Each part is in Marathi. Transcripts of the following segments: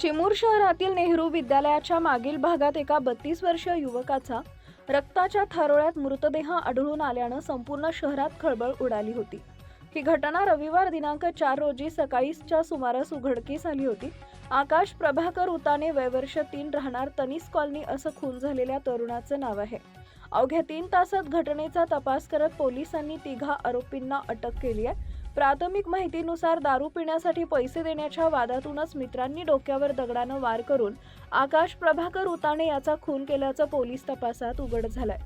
चिमूर शहरातील नेहरू विद्यालयाच्या मागील भागात एका बत्तीस वर्षीय युवकाचा रक्ताच्या थारोळ्यात मृतदेह आढळून आल्यानं संपूर्ण शहरात खळबळ उडाली होती. ही घटना रविवार दिनांक चार रोजी सकाळीच्या सुमारास उघडकीस आली होती. आकाश प्रभाकर उताने वयवर्ष तीन राहणार तनिस कॉलनी असं खून झालेल्या तरुणाचं नाव आहे. अवघ्या तीन तासात घटनेचा तपास करत पोलिसांनी तिघा आरोपींना अटक केली आहे. प्राथमिक माहितीनुसार दारू पिण्यासाठी पैसे देण्याच्या वादातूनच मित्रांनी डोक्यावर दगडानं वार करून आकाश प्रभाकर उताणे याचा खून केल्याचं पोलीस तपासात उघड झालंय.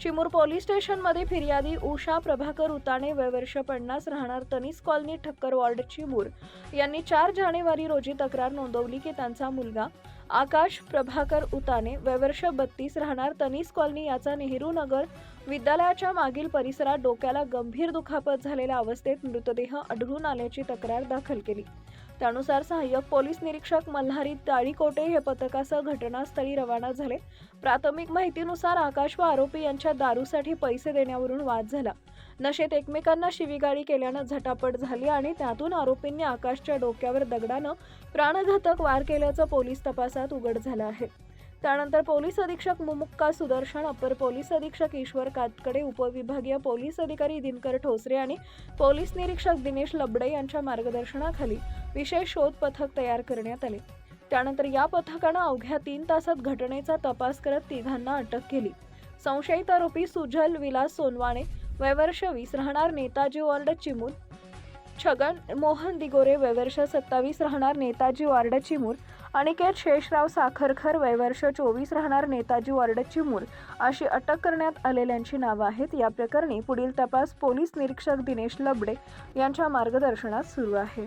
चिमूर पोलीस स्टेशनमध्ये फिर्यादी उषा प्रभाकर उताणे वयवर्ष पन्नास राहणार तनिस कॉलनी ठक्कर वॉर्ड चिमूर यांनी चार जानेवारी रोजी तक्रार नोंदवली की त्यांचा मुलगा आकाश प्रभाकर उताने वैवर्ष बत्तीस राहणार तनिस कॉलनी याचा नेहरू नगर विद्यालयाच्या मागील परिसरात डोक्याला गंभीर दुखापत झालेल्या अवस्थेत मृतदेह आढळून आल्याची तक्रार दाखल केली. त्यानुसार सहाय्यक पोलीस निरीक्षक मल्हारी ताळीकोटे हे पथकासह घटनास्थळी रवाना झाले. प्राथमिक माहितीनुसार आकाश व आरोपी यांच्या दारूसाठी पैसे देण्यावरून वाद झाला. नशेत एकमेकांना शिवीगाळी केल्यानं झटापट झाली आणि त्यातून आरोपींनी आकाशच्या डोक्यावर दगडानं प्राणघातक वार केल्याचं पोलीस तपासात उघड झालं आहे. त्यानंतर पोलीस अधीक्षक मुमुक्का सुदर्शन अपर पोलीस अधीक्षक ईश्वर कातकडे उपविभागीय पोलीस अधिकारी दिनकर ठोसरे आणि पोलीस निरीक्षक दिनेश लबडे यांच्या मार्गदर्शनाखाली विशेष शोध पथक तयार करण्यात आले. त्यानंतर या पथकानं अवघ्या तीन तासात घटनेचा तपास करत तिघांना अटक केली. संशयित आरोपी सुजल विलास सोनवाणे वयवर्ष वीस राहणार नेताजी वॉर्ड चिमूर छगन मोहन दिगोरे वयवर्ष सत्तावीस राहणार नेताजी वॉर्ड चिमूर अनिकेत शेषराव साखरखर वयवर्ष चोवीस राहणार नेताजी वॉर्ड चिमूर अशी अटक करण्यात आलेल्यांची नावं आहेत. या प्रकरणी पुढील तपास पोलीस निरीक्षक दिनेश लबडे यांच्या मार्गदर्शनात सुरू आहे.